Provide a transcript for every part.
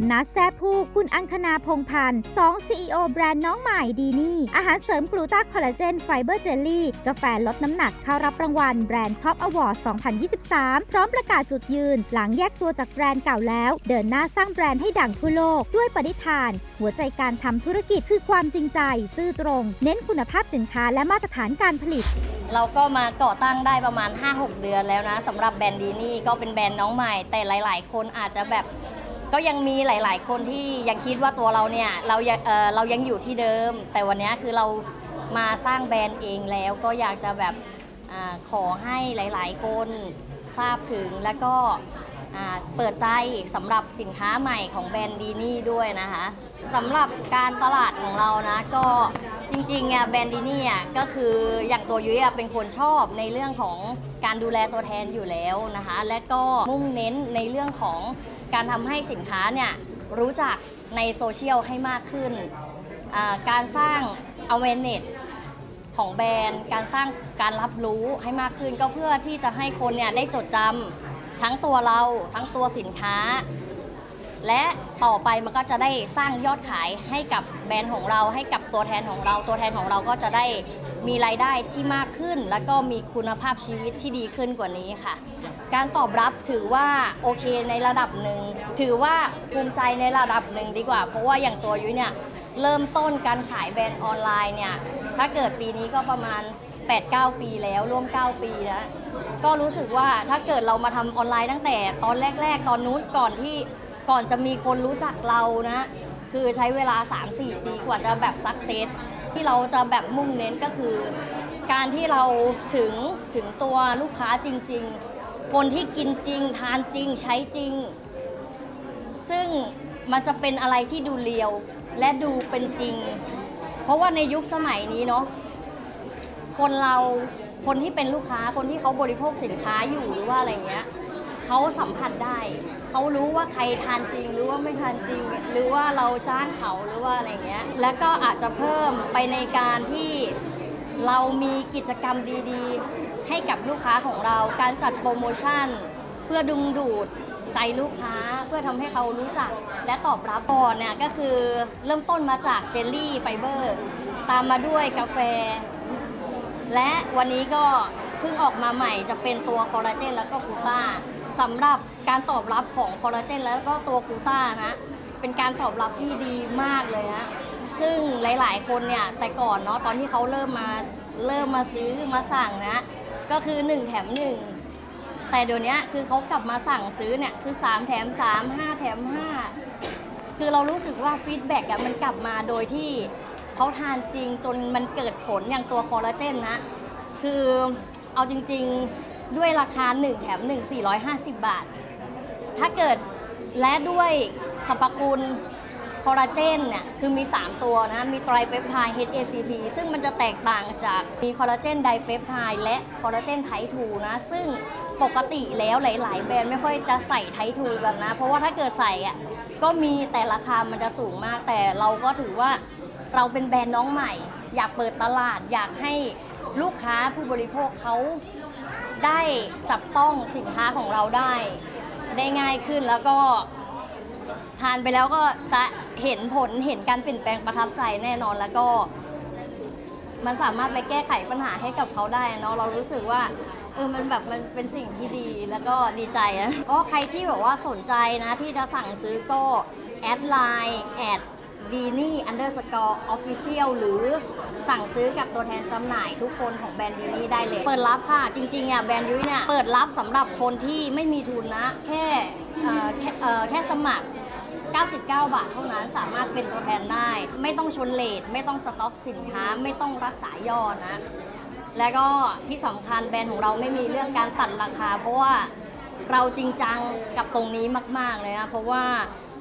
คุณนัทแซผู้ คุณอังคณาพงพันธ์สอง CEO แบรนด์น้องใหม่ดีนี่ อาหารเสริมกลูตาคอลลาเจนไฟเบอร์เจลลี่ กาแฟลดน้ำหนักเข้ารับรางวัลแบรนด์ท็อปอวอร์ด2023 พร้อมประกาศจุดยืน หลังแยกตัวจากแบรนด์เก่าแล้ว เดินหน้าสร้างแบรนด์ให้ดังทั่วโลก ด้วยปณิธาน หัวใจการทำธุรกิจคือความจริงใจ ซื่อตรง เน้นคุณภาพสินค้าและมาตรฐานการผลิต เราก็มาก่อตั้งได้ประมาณ 5-6 เดือนแล้วนะสำหรับแบรนด์ดีนี่ก็เป็นแบรนด์น้องใหม่ แต่หลาย ๆ คนอาจจะแบบ ก็ยังมีหลาย ๆ คนที่ยังคิดว่าตัวเราเนี่ยเรายังเอ่อเรายังอยู่ที่เดิม แต่วันนี้คือเรามาสร้างแบรนด์เองแล้วก็อยากจะแบบอาขอให้หลาย ๆ คนทราบถึงแล้วก็อ่าเปิดใจสำหรับสินค้าใหม่ของแบรนด์ดีนี่ด้วยนะคะสำหรับการตลาดของเรานะก็ จริงๆอะแบรนด์ดีนี่อะก็คืออย่างตัวยุ้ยอะเป็นคนชอบในเรื่องของการดูแลตัวแทนอยู่แล้วนะคะ และก็มุ่งเน้นในเรื่องของการทำให้สินค้าเนี่ยรู้จักในโซเชียลให้มากขึ้นอ่าการสร้าง awareness ของแบรนด์การสร้างการรับรู้ให้มากขึ้นก็เพื่อที่จะให้คนเนี่ยได้จดจำทั้งตัวเราทั้งตัวสินค้า และต่อไปมันก็จะได้สร้างยอดขายให้กับแบรนด์ของเราให้กับตัวแทนของเรา ตัวแทนของเราก็จะได้มีรายได้ที่มากขึ้น แล้วก็มีคุณภาพชีวิตที่ดีขึ้นกว่านี้ค่ะ การตอบรับถือว่าโอเคในระดับหนึ่งถือว่าภูมิใจในระดับหนึ่งดีกว่า เพราะว่าอย่างตัวยุ้ยเนี่ยเริ่มต้นการขายแบรนด์ออนไลน์เนี่ยถ้าเกิดปีนี้ก็ประมาณ 8-9 ปีแล้วร่วม 9 ปีแล้วก็รู้สึกว่าถ้าเกิดเรามาทำออนไลน์ตั้งแต่ตอนแรก ๆ ตอนนู้นก่อนที่ ก่อนจะมีคนรู้จักเรานะ คือใช้เวลา 3-4 ปีกว่าจะแบบสักเซสที่เราจะแบบมุ่งเน้นก็คือ การที่เราถึงถึงตัวลูกค้าจริง ๆ คนที่กินจริง ทานจริงใช้จริง ซึ่งมันจะเป็นอะไรที่ดูเรียวและดูเป็นจริง เพราะว่าในยุคสมัยนี้เนาะคนเราคนที่เป็นลูกค้าคนที่เขาบริโภคสินค้าอยู่หรือว่าอะไรเงี้ย เขาสัมผัสได้ เขารู้ว่าใครทานจริง หรือว่าไม่ทานจริง หรือว่าเราจ้างเขาหรือว่าอะไรเงี้ย แล้วก็อาจจะเพิ่มไปในการที่เรามีกิจกรรมดีๆ ให้กับลูกค้าของเรา การจัดโปรโมชั่น เพื่อดึงดูดใจลูกค้าเพื่อทำให้เขารู้จักและตอบรับก่อนเนี่ยก็คือเริ่มต้นมาจากเจลลี่ไฟเบอร์ ตามมาด้วยกาแฟ และวันนี้ก็เพิ่งออกมาใหม่จะเป็นตัวคอลลาเจนแล้วก็กูต้า สำหรับการตอบรับของคอลลาเจนแล้วก็ตัวกูต้านะเป็นการตอบรับที่ดีมากเลยนะซึ่งหลายๆ คนเนี่ยแต่ก่อนเนาะตอนที่เขาเริ่มมาเริ่มมาซื้อมาสั่งนะก็คือ 1 แถม 1 แต่เดี๋ยวนี้คือเขากลับมาสั่งซื้อเนี่ยคือ 3 แถม 3 5 แถม 5 คือเรารู้สึกว่าฟีดแบ็กอะมันกลับมาโดยที่เขาทานจริงจนมันเกิดผลอย่างตัวคอลลาเจนนะคือเอาจริง ๆ ด้วยราคา 1 แถม 1 450 บาท ถ้าเกิดและด้วยสรรพคุณคอลลาเจนเนี่ยคือมี 3 ตัวนะ มีไตรเปปไทด์ HACP ซึ่งมันจะแตกต่างจากมีคอลลาเจนไดเปปไทด์และคอลลาเจนไททูนะ ซึ่งปกติแล้วหลาย ๆ แบรนด์ไม่ค่อยจะใส่ไททูกันนะ เพราะว่าถ้าเกิดใส่อะก็มีแต่ราคามันจะสูงมาก แต่เราก็ถือว่าเราเป็นแบรนด์น้องใหม่ อยากเปิดตลาดอยากให้ลูกค้าผู้บริโภคเขา ได้จับต้องสินค้าของเราได้ ได้ง่ายขึ้นแล้วก็ ทานไปแล้วก็จะเห็นผลเห็นการเปลี่ยนแปลงประทับใจแน่นอนแล้วก็ มันสามารถไปแก้ไขปัญหาให้กับเขาได้เนาะเรารู้สึกว่าเออมันแบบมันเป็นสิ่งที่ดีแล้วก็ดีใจนะก็ใครที่แบบว่าสนใจนะที่จะสั่งซื้อก็แอดไลน์แอด ดีนี่อันเดอร์สกอร์ออฟฟิเชียลหรือสั่งซื้อกับตัวแทนจำหน่ายทุกคนของแบรนด์ดีนี่ได้เลย เปิดรับค่ะ จริงๆอะแบรนด์ยุ้ยเนี่ยเปิดรับสำหรับคนที่ไม่มีทุนนะ แค่เอ่อแค่เอ่อแค่สมัคร 99 บาทเท่านั้นสามารถเป็นตัวแทนได้ ไม่ต้องชนเลทไม่ต้องสต็อกสินค้า ไม่ต้องรักษายอดนะ และก็ที่สำคัญแบรนด์ของเราไม่มีเรื่องการตัดราคา เพราะว่าเราจริงจังกับตรงนี้มาก ๆ เลยนะเพราะว่า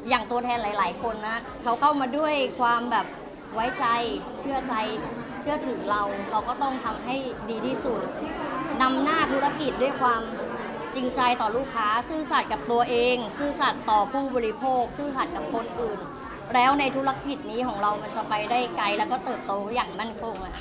อย่างตัวแทนหลาย ๆ คนนะเขาเข้ามาด้วยความแบบไว้ใจเชื่อใจเชื่อถือเรา เราก็ต้องทำให้ดีที่สุดนำหน้าธุรกิจด้วยความจริงใจต่อลูกค้า ซื่อสัตย์กับตัวเอง ซื่อสัตย์ต่อผู้บริโภค ซื่อสัตย์กับคนอื่น แล้วในธุรกิจนี้ของเรามันจะไปได้ไกลแล้วก็เติบโตอย่างมั่นคงอะ